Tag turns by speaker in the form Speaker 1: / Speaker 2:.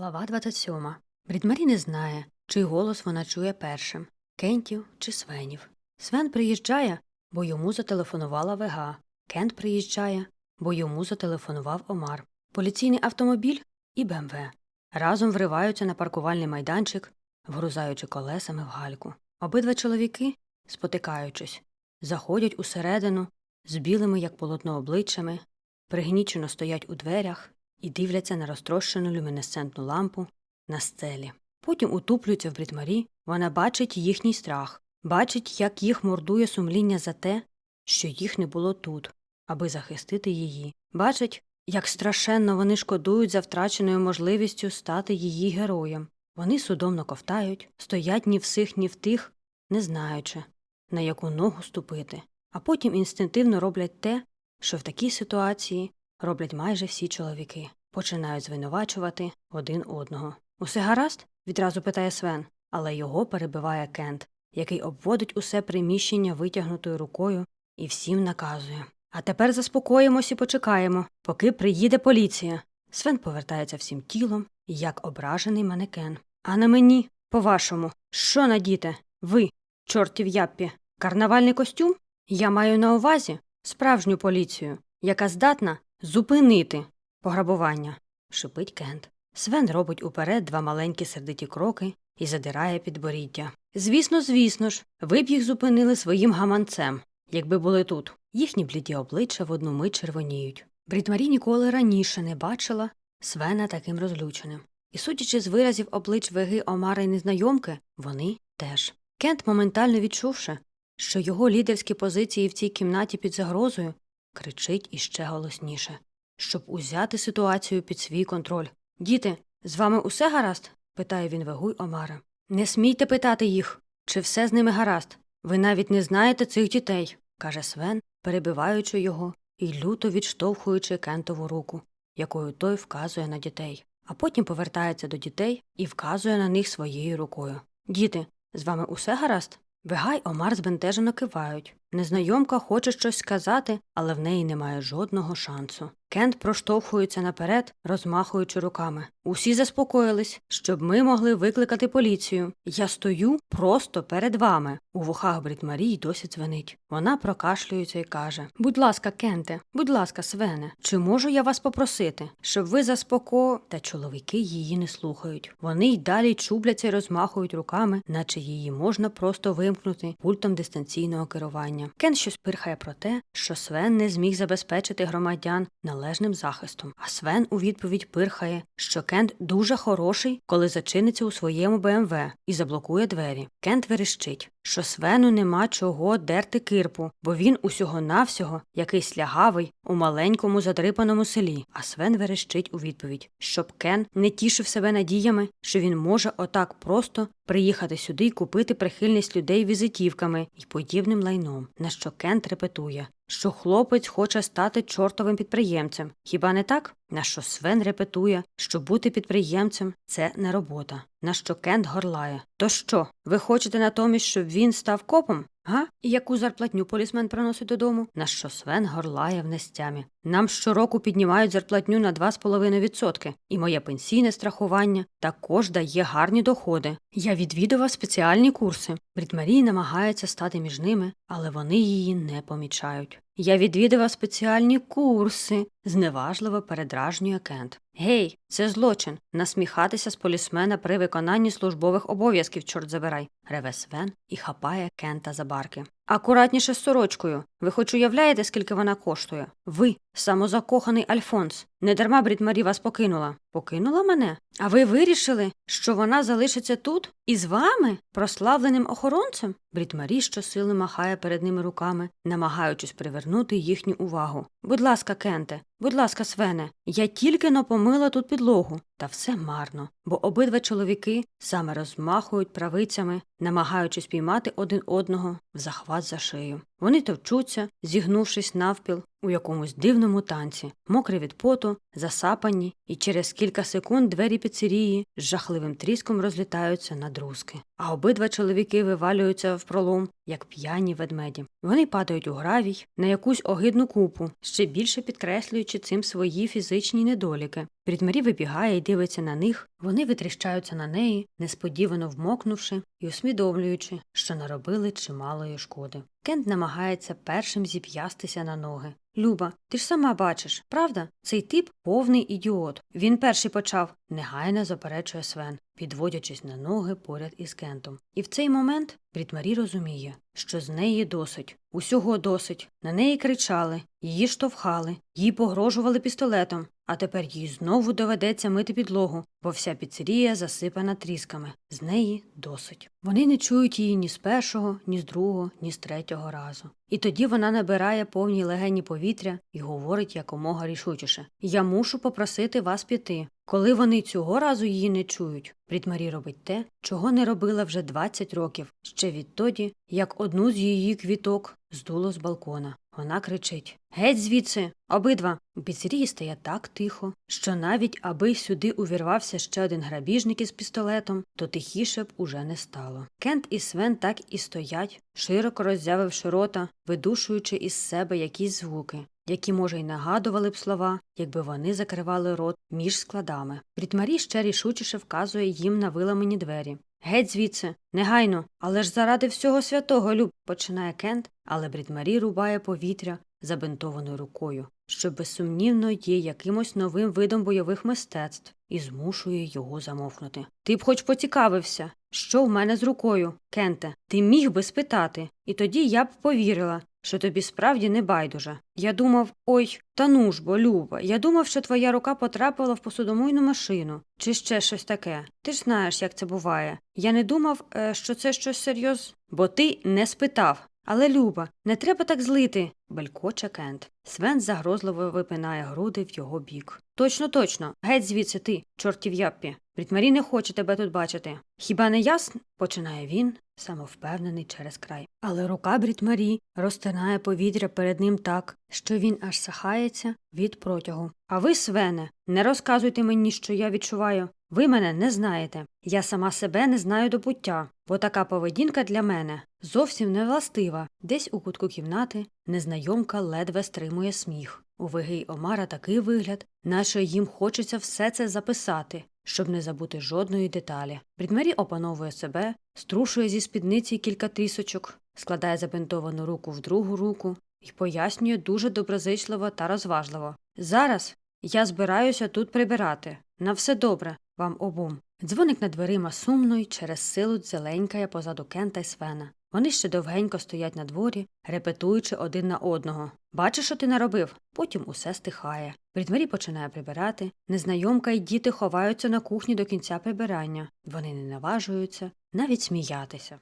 Speaker 1: Глава 27. Брідмарі не знає, чий голос вона чує першим Кентів чи Свенів. Свен приїжджає, бо йому зателефонувала Вега. Кент приїжджає, бо йому зателефонував Омар. Поліційний автомобіль і БМВ. Разом вриваються на паркувальний майданчик, вгрузаючи колесами в гальку. Обидва чоловіки, спотикаючись, заходять усередину з білими, як полотно обличчями, пригнічено стоять у дверях і дивляться на розтрощену люмінесцентну лампу на стелі. Потім утуплюються в брітмарі, вона бачить їхній страх, бачить, як їх мордує сумління за те, що їх не було тут, аби захистити її. Бачить, як страшенно вони шкодують за втраченою можливістю стати її героєм. Вони судомно ковтають, стоять ні в сих, ні в тих, не знаючи, на яку ногу ступити, а потім інстинктивно роблять те, що в такій ситуації роблять майже всі чоловіки, починають звинувачувати один одного. Усе гаразд? відразу питає Свен, але його перебиває Кент, який обводить усе приміщення витягнутою рукою і всім наказує. А тепер заспокоїмось і почекаємо, поки приїде поліція. Свен повертається всім тілом, як ображений манекен. А на мені, по-вашому, що надіте? Ви, чортів яппі, карнавальний костюм? Я маю на увазі справжню поліцію, яка здатна зупинити пограбування, шипить Кент. Свен робить уперед два маленькі сердиті кроки і задирає підборіддя. Звісно, звісно ж, ви б їх зупинили своїм гаманцем, якби були тут. Їхні бліді обличчя в одну мить червоніють. Брідмарі ніколи раніше не бачила Свена таким розлюченим. І, судячи з виразів облич Веги Омара й незнайомки, вони теж. Кент, моментально відчувши, що його лідерські позиції в цій кімнаті під загрозою, кричить іще голосніше, щоб узяти ситуацію під свій контроль. Діти, з вами усе гаразд? питає він Вегу й Омара. Не смійте питати їх, чи все з ними гаразд. Ви навіть не знаєте цих дітей, каже Свен, перебиваючи його і люто відштовхуючи Кентову руку, якою той вказує на дітей, а потім повертається до дітей і вказує на них своєю рукою. Діти, з вами усе гаразд? Вега й Омар збентежено кивають. Незнайомка хоче щось сказати, але в неї немає жодного шансу. Кент проштовхується наперед, розмахуючи руками. Усі заспокоїлись, щоб ми могли викликати поліцію. Я стою просто перед вами. У вухах Брітмарії досі дзвенить. Вона прокашлюється і каже: Будь ласка, Кенте, будь ласка, Свене, чи можу я вас попросити, щоб ви заспоко. Та чоловіки її не слухають. Вони й далі чубляться і розмахують руками, наче її можна просто вимкнути пультом дистанційного керування. Кен щось пирхає про те, що Свен не зміг забезпечити громадян належним захистом. А Свен у відповідь пирхає, що Кент дуже хороший, коли зачиниться у своєму БМВ і заблокує двері. Кент верещить, що Свену нема чого дерти кирпу, бо він усього навсього якийсь лягавий у маленькому задрипаному селі. А Свен верещить у відповідь, щоб Кен не тішив себе надіями, що він може отак просто приїхати сюди і купити прихильність людей візитівками і подібним лайном, на що Кент репетує, що хлопець хоче стати чортовим підприємцем. Хіба не так? На що Свен репетує, що бути підприємцем це не робота. На що Кент горлає. То що, ви хочете натомість, щоб він став копом? Га? І яку зарплатню полісмен приносить додому? На що Свен горлає в нестямі. Нам щороку піднімають зарплатню на 2,5%, і моє пенсійне страхування також дає гарні доходи. Я відвідував спеціальні курси. Брітмарій намагається стати між ними, але вони її не помічають. Я відвідував спеціальні курси, зневажливо передражнює Кент. Гей, це злочин насміхатися з полісмена при виконанні службових обов'язків, чорт забирай, реве Свен і хапає Кента за барки. Акуратніше з сорочкою. Ви хоч уявляєте, скільки вона коштує? Ви, самозакоханий Альфонс. Недарма Брітмарі вас покинула. Покинула мене? А ви вирішили, що вона залишиться тут із вами, прославленим охоронцем? Брітмарі щосили махає перед ними руками, намагаючись привернути їхню увагу. Будь ласка, Кенте, будь ласка, Свене, я тільки но помила тут підлогу. Та все марно, бо обидва чоловіки саме розмахують правицями, намагаючись піймати один одного в захват за шию. Вони товчуться, зігнувшись навпіл у якомусь дивному танці, мокрі від поту, засапані, і через кілька секунд двері піцерії з жахливим тріском розлітаються на друзки. А обидва чоловіки вивалюються в пролом, як п'яні ведмеді. Вони падають у гравій на якусь огидну купу, ще більше підкреслюючи цим свої фізичні недоліки. Брідмарі вибігає і дивиться на них, вони витріщаються на неї, несподівано вмокнувши і усвідомлюючи, що наробили чималої шкоди. Кент намагається першим зіп'ястися на ноги. Люба, ти ж сама бачиш, правда? Цей тип повний ідіот. Він перший почав, негайно заперечує Свен, підводячись на ноги поряд із Кентом. І в цей момент Брітмарі розуміє, що з неї досить, усього досить. На неї кричали, її штовхали, їй погрожували пістолетом, а тепер їй знову доведеться мити підлогу, бо вся піцерія засипана трісками. З неї досить. Вони не чують її ні з першого, ні з другого, ні з третього разу. І тоді вона набирає повні легені повітря і говорить якомога рішучіше Я мушу попросити вас піти. Коли вони цього разу її не чують, Брітмарі робить те, чого не робила вже 20 років, ще відтоді, як одну з її квіток здуло з балкона. Вона кричить Геть звідси, обидва. У стає так тихо, що навіть аби сюди увірвався ще один грабіжник із пістолетом, то тихіше б уже не стало. Кент і Свен так і стоять, широко роззявивши рота, видушуючи із себе якісь звуки, які, може, й нагадували б слова, якби вони закривали рот між складами. Брітмарі ще рішучіше вказує їм на виламані двері. Геть звідси, негайно, але ж заради всього святого, Люб, починає Кент, але Брітмарі рубає повітря забинтованою рукою, що безсумнівно є якимось новим видом бойових мистецтв, і змушує його замовкнути. Ти б хоч поцікавився, що в мене з рукою, Кенте, ти міг би спитати, і тоді я б повірила, що тобі справді не байдуже. Я думав, ой, та ну ж бо, Люба, я думав, що твоя рука потрапила в посудомийну машину, чи ще щось таке. Ти ж знаєш, як це буває. Я не думав, е, що це щось серйоз. Бо ти не спитав. Але, Люба, не треба так злити, белькоче Кент. Свен загрозливо випинає груди в його бік. Точно, точно, геть звідси ти, чортів яппі. Брітмарі не хоче тебе тут бачити. Хіба не ясно? починає він, самовпевнений через край. Але рука Брітмарі розтинає повітря перед ним так, що він аж сахається від протягу. А ви, Свене, не розказуйте мені, що я відчуваю. Ви мене не знаєте. Я сама себе не знаю до пуття, бо така поведінка для мене зовсім не властива. Десь у кутку кімнати незнайомка ледве стримує сміх. У виги Омара такий вигляд, наче їм хочеться все це записати, щоб не забути жодної деталі. Брідмері опановує себе, струшує зі спідниці кілька трісочок, складає забинтовану руку в другу руку і пояснює дуже доброзичливо та розважливо. Зараз я збираюся тут прибирати. На все добре, вам обом. Дзвоник над дверима сумно й через силу дзеленькає позаду Кента й Свена. Вони ще довгенько стоять на дворі, репетуючи один на одного. Бачиш, що ти наробив? Потім усе стихає. При двері починає прибирати. Незнайомка й діти ховаються на кухні до кінця прибирання. Вони не наважуються навіть сміятися.